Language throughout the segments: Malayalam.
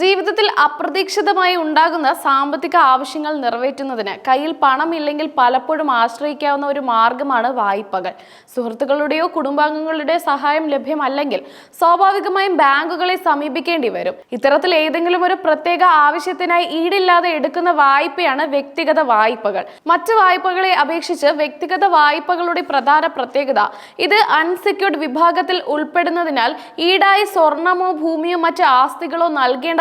ജീവിതത്തിൽ അപ്രതീക്ഷിതമായി ഉണ്ടാകുന്ന സാമ്പത്തിക ആവശ്യങ്ങൾ നിറവേറ്റുന്നതിന് കയ്യിൽ പണമില്ലെങ്കിൽ പലപ്പോഴും ആശ്രയിക്കാവുന്ന ഒരു മാർഗമാണ് വായ്പകൾ. സുഹൃത്തുക്കളുടെയോ കുടുംബാംഗങ്ങളുടെയോ സഹായം ലഭ്യമല്ലെങ്കിൽ സ്വാഭാവികമായും ബാങ്കുകളെ സമീപിക്കേണ്ടി വരും. ഇത്തരത്തിൽ ഏതെങ്കിലും ഒരു പ്രത്യേക ആവശ്യത്തിനായി ഈടില്ലാതെ എടുക്കുന്ന വായ്പയാണ് വ്യക്തിഗത വായ്പകൾ. മറ്റ് വായ്പകളെ അപേക്ഷിച്ച് വ്യക്തിഗത വായ്പകളുടെ പ്രധാന പ്രത്യേകത ഇത് അൺസെക്യൂർഡ് വിഭാഗത്തിൽ ഉൾപ്പെടുന്നതിനാൽ ഈടായി സ്വർണമോ ഭൂമിയോ മറ്റ് ആസ്തികളോ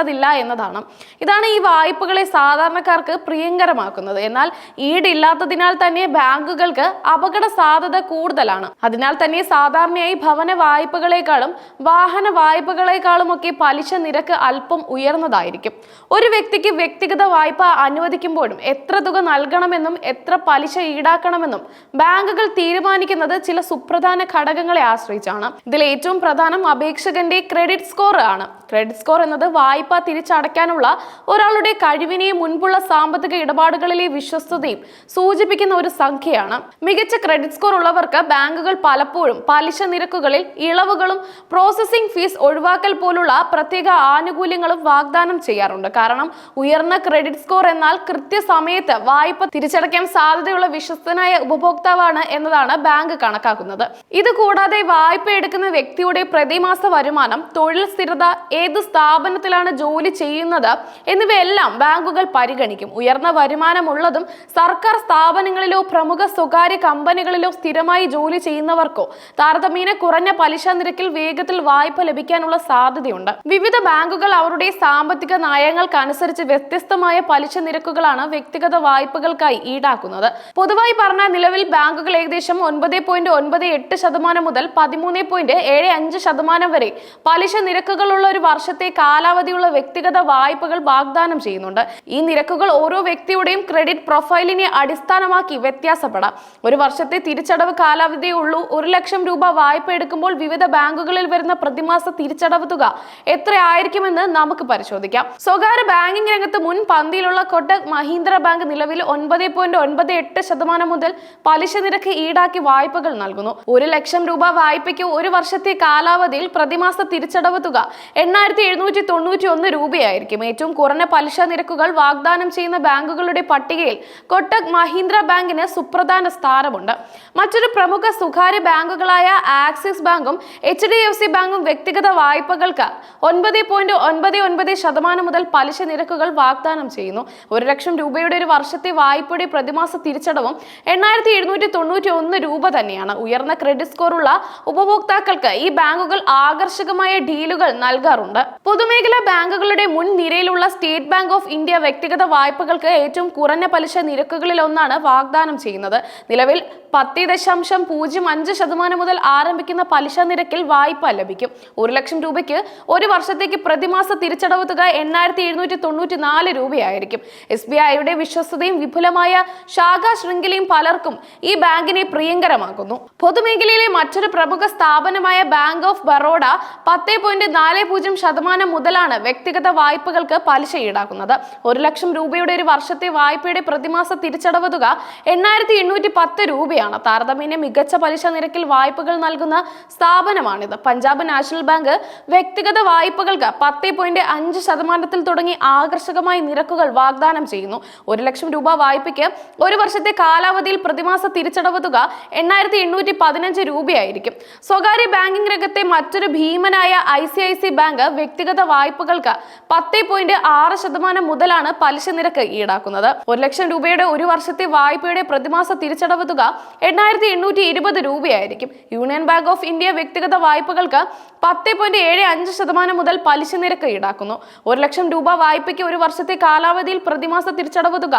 നൽകേണ്ടതില്ല എന്നതാണ്. ഇതാണ് ഈ വായ്പകളെ സാധാരണക്കാർക്ക് പ്രിയങ്കരമാക്കുന്നത്. എന്നാൽ ഈടില്ലാത്തതിനാൽ തന്നെ ബാങ്കുകൾക്ക് അപകട സാധ്യത കൂടുതലാണ്. അതിനാൽ തന്നെ സാധാരണയായി ഭവന വായ്പകളെക്കാളും വാഹന വായ്പകളെക്കാളും ഒക്കെ പലിശ നിരക്ക് അല്പം ഉയർന്നതായിരിക്കും. ഒരു വ്യക്തിക്ക് വ്യക്തിഗത വായ്പ അനുവദിക്കുമ്പോഴും എത്ര തുക നൽകണമെന്നും എത്ര പലിശ ഈടാക്കണമെന്നും ബാങ്കുകൾ തീരുമാനിക്കുന്നത് ചില സുപ്രധാന ഘടകങ്ങളെ ആശ്രയിച്ചാണ്. ഇതിൽ ഏറ്റവും പ്രധാനം അപേക്ഷകന്റെ ക്രെഡിറ്റ് സ്കോർ ആണ്. ക്രെഡിറ്റ് സ്കോർ എന്നത് വായ്പ തിരിച്ചടയ്ക്കാനുള്ള ഒരാളുടെ കഴിവിനെയും മുൻപുള്ള സാമ്പത്തിക ഇടപാടുകളിലെ വിശ്വസ്തതയും സൂചിപ്പിക്കുന്ന ഒരു സംഖ്യയാണ്. മികച്ച ക്രെഡിറ്റ് സ്കോർ ഉള്ളവർക്ക് ബാങ്കുകൾ പലപ്പോഴും പലിശ നിരക്കുകളിൽ ഇളവുകളും പ്രോസസ്സിംഗ് ഫീസ് ഒഴിവാക്കൽ പോലുള്ള പ്രത്യേക ആനുകൂല്യങ്ങളും വാഗ്ദാനം ചെയ്യാറുണ്ട്. കാരണം ഉയർന്ന ക്രെഡിറ്റ് സ്കോർ എന്നാൽ കൃത്യസമയത്ത് വായ്പ തിരിച്ചടയ്ക്കാൻ സാധ്യതയുള്ള വിശ്വസ്തനായ ഉപഭോക്താവാണ് എന്നതാണ് ബാങ്ക് കണക്കാക്കുന്നത്. ഇത് കൂടാതെ വായ്പ എടുക്കുന്ന വ്യക്തിയുടെ പ്രതിമാസ വരുമാനം തൊഴിൽ സ്ഥിരത ഏത് സ്ഥാപനത്തിലാണ് ജോലി ചെയ്യുന്നത് എന്നിവയെല്ലാം ബാങ്കുകൾ പരിഗണിക്കും. ഉയർന്ന വരുമാനമുള്ളതും സർക്കാർ സ്ഥാപനങ്ങളിലോ പ്രമുഖ സ്വകാര്യ കമ്പനികളിലോ സ്ഥിരമായി ജോലി ചെയ്യുന്നവർക്കോ താരതമ്യേന കുറഞ്ഞ പലിശ നിരക്കിൽ വേഗത്തിൽ വായ്പ ലഭിക്കാനുള്ള സാധ്യതയുണ്ട്. വിവിധ ബാങ്കുകൾ അവരുടെ സാമ്പത്തിക നയങ്ങൾക്കനുസരിച്ച് വ്യത്യസ്തമായ പലിശ നിരക്കുകളാണ് വ്യക്തിഗത വായ്പകൾക്കായി ഈടാക്കുന്നത്. പൊതുവായി പറഞ്ഞ നിലവിൽ ബാങ്കുകൾ ഏകദേശം ഒൻപത് പോയിന്റ് ഒൻപത് എട്ട് ശതമാനം മുതൽ പതിമൂന്ന് പോയിന്റ് ഏഴ് അഞ്ച് ശതമാനം വരെ പലിശ നിരക്കുകളുള്ള ഒരു വർഷത്തെ കാലാവധിയുള്ള വ്യക്തിഗത വായ്പകൾ വാഗ്ദാനം ചെയ്യുന്നുണ്ട്. ഈ നിരക്കുകൾ ഓരോ വ്യക്തിയുടെയും ക്രെഡിറ്റ് പ്രൊഫൈലിനെ അടിസ്ഥാനമാക്കി വ്യത്യാസപ്പെടാം. ഒരു വർഷത്തെ തിരിച്ചടവ് കാലാവധിയേ ഉള്ളൂ. ഒരു ലക്ഷം രൂപ വായ്പ എടുക്കുമ്പോൾ വിവിധ ബാങ്കുകളിൽ വരുന്ന പ്രതിമാസ തിരിച്ചടവ് തുക എത്രയായിരിക്കുമെന്ന് നമുക്ക് പരിശോധിക്കാം. സ്വകാര്യ ബാങ്കിംഗ് രംഗത്ത് മുൻ പന്തിയിലുള്ള കൊട്ടക് മഹീന്ദ്ര ബാങ്ക് നിലവിൽ ഒൻപത് പോയിന്റ് ഒൻപത് എട്ട് ശതമാനം മുതൽ പലിശ നിരക്ക് ഈടാക്കി വായ്പകൾ നൽകുന്നു. ഒരു ലക്ഷം രൂപ വായ്പയ്ക്ക് ഒരു വർഷത്തെ കാലാവധിയിൽ പ്രതിമാസ തിരിച്ചടവ് തുക എണ്ണായിരത്തി എഴുന്നൂറ്റി തൊണ്ണൂറ്റി ഒന്ന് രൂപയായിരിക്കും. ഏറ്റവും കുറഞ്ഞ പലിശ നിരക്കുകൾ വാഗ്ദാനം ചെയ്യുന്ന ബാങ്കുകളുടെ പട്ടികയിൽ കൊട്ടക് മഹീന്ദ്ര ബാങ്കിന് സുപ്രധാന സ്ഥാനമുണ്ട്. മറ്റൊരു പ്രമുഖ സ്വകാര്യ ബാങ്കുകളായ ആക്സിസ് ബാങ്കും എച്ച് ഡി എഫ് സി ബാങ്കും വ്യക്തിഗത വായ്പകൾക്ക് ഒൻപത് പോയിന്റ് ഒൻപത് ഒൻപത് ശതമാനം മുതൽ പലിശ നിരക്കുകൾ വാഗ്ദാനം ചെയ്യുന്നു. ഒരു ലക്ഷം രൂപയുടെ ഒരു വർഷത്തെ വായ്പയുടെ പ്രതിമാസ തിരിച്ചടവും എണ്ണായിരത്തി എഴുന്നൂറ്റി തൊണ്ണൂറ്റി ഒന്ന് രൂപ തന്നെയാണ്. ഉയർന്ന ക്രെഡിറ്റ് സ്കോറുള്ള ഉപഭോക്താക്കൾക്ക് ഈ ബാങ്കുകൾ ആകർഷകമായ ഡീലുകൾ നൽകാറുണ്ട്. പൊതുമേഖലാ ബാങ്കുകളുടെ മുൻ നിരയിലുള്ള സ്റ്റേറ്റ് ബാങ്ക് ഓഫ് ഇന്ത്യ വ്യക്തിഗത വായ്പകൾക്ക് ഏറ്റവും കുറഞ്ഞ പലിശ നിരക്കുകളിൽ ഒന്നാണ് വാഗ്ദാനം ചെയ്യുന്നത്. നിലവിൽ പത്ത് ദശാംശം പൂജ്യം അഞ്ച് ശതമാനം മുതൽ ആരംഭിക്കുന്ന പലിശ നിരക്കിൽ വായ്പ ലഭിക്കും. ഒരു ലക്ഷം രൂപയ്ക്ക് ഒരു വർഷത്തേക്ക് പ്രതിമാസ തിരിച്ചടവ് തുക എണ്ണായിരത്തി എഴുന്നൂറ്റി തൊണ്ണൂറ്റി നാല് രൂപയായിരിക്കും. എസ് ബി ഐയുടെ വിശ്വസ്തയും വിപുലമായ ശാഖാ ശൃംഖലയും പലർക്കും ഈ ബാങ്കിനെ പ്രിയങ്കരമാക്കുന്നു. പൊതുമേഖലയിലെ മറ്റൊരു പ്രമുഖ സ്ഥാപനമായ ബാങ്ക് ഓഫ് ബറോഡ പത്ത് പോയിന്റ് നാല് പൂജ്യം ശതമാനം മുതലാണ് വ്യക്തിഗത വായ്പകൾക്ക് പലിശ ഈടാക്കുന്നത്. ഒരു ലക്ഷം രൂപയുടെ ഒരു വർഷത്തെ വായ്പയുടെ പ്രതിമാസ തിരിച്ചടവ് തുക എണ്ണായിരത്തി എണ്ണൂറ്റി പത്ത് രൂപയാണ്. താരതമ്യേന മികച്ച പലിശ നിരക്കിൽ വായ്പകൾ നൽകുന്ന സ്ഥാപനമാണിത്. പഞ്ചാബ് നാഷണൽ ബാങ്ക് വ്യക്തിഗത വായ്പകൾക്ക് പത്ത് പോയിന്റ് അഞ്ച് ശതമാനത്തിൽ തുടങ്ങി ആകർഷകമായി നിരക്കുകൾ വാഗ്ദാനം ചെയ്യുന്നു. ഒരു ലക്ഷം രൂപ വായ്പയ്ക്ക് ഒരു വർഷത്തെ കാലാവധിയിൽ പ്രതിമാസ തിരിച്ചടവ് തുക എണ്ണായിരത്തി എണ്ണൂറ്റി പതിനഞ്ച് രൂപയായിരിക്കും. സ്വകാര്യ ബാങ്കിംഗ് രംഗത്തെ മറ്റൊരു ഭീമനായ I C I C bank വ്യക്തിഗത വായ്പകൾക്ക് പത്ത് പോയിന്റ് ആറ് ശതമാനം മുതലാണ് പലിശ നിരക്ക് ഈടാക്കുന്നത്. ഒരു ലക്ഷം രൂപയുടെ ഒരു വർഷത്തെ വായ്പയുടെ പ്രതിമാസ തിരിച്ചടവ് തുക എണ്ണായിരത്തി എണ്ണൂറ്റി ഇരുപത് രൂപയായിരിക്കും. യൂണിയൻ ബാങ്ക് ഓഫ് ഇന്ത്യ വ്യക്തിഗത വായ്പകൾക്ക് പത്ത് പോയിന്റ് ഏഴ് അഞ്ച് ശതമാനം മുതൽ പലിശ നിരക്ക് ഈടാക്കുന്നു. ഒരു ലക്ഷം രൂപ വായ്പയ്ക്ക് ഒരു വർഷത്തെ കാലാവധിയിൽ പ്രതിമാസ തിരിച്ചടവ് തുക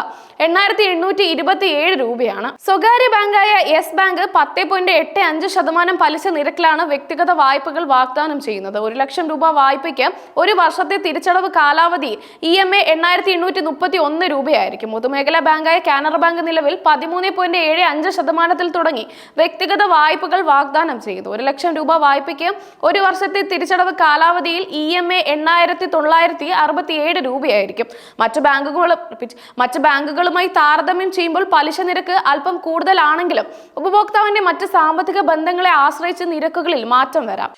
എണ്ണായിരത്തി എണ്ണൂറ്റി ഇരുപത്തി ഏഴ് രൂപയാണ്. സ്വകാര്യ ബാങ്കായ യെസ് ബാങ്ക് പത്ത് പോയിന്റ് എട്ട് അഞ്ച് ശതമാനം പലിശ നിരക്കിലാണ് വ്യക്തിഗത വായ്പകൾ വാഗ്ദാനം ചെയ്യുന്നത്. ഒരു ലക്ഷം രൂപ വായ്പയ്ക്ക് ഒരു വർഷത്തെ തിരിച്ചടവ് കാലാവധി ഇ എം എ എണ്ണായിരത്തി എണ്ണൂറ്റി മുപ്പത്തി ഒന്ന് രൂപയായിരിക്കും. പൊതുമേഖലാ ബാങ്കായ കാനറ ബാങ്ക് നിലവിൽ പതിമൂന്ന് പോയിന്റ് ഏഴ് അഞ്ച് ശതമാനത്തിൽ തുടങ്ങി. വ്യക്തിഗത വായ്പകൾ വാഗ്ദാനം ചെയ്തു. ഒരു ലക്ഷം രൂപ വായ്പയ്ക്ക് ഒരു വർഷത്തെ തിരിച്ചടവ് കാലാവധിയിൽ ഇ എം എ എണ്ണായിരത്തി തൊള്ളായിരത്തി അറുപത്തി ഏഴ് രൂപയായിരിക്കും. മറ്റു repeat, മറ്റ് ബാങ്കുകളുമായി താരതമ്യം ചെയ്യുമ്പോൾ പലിശ നിരക്ക് അല്പം കൂടുതലാണെങ്കിലും ഉപഭോക്താവിന്റെ മറ്റ് സാമ്പത്തിക ബന്ധങ്ങളെ ആശ്രയിച്ച് നിരക്കുകളിൽ മാറ്റം വരാം.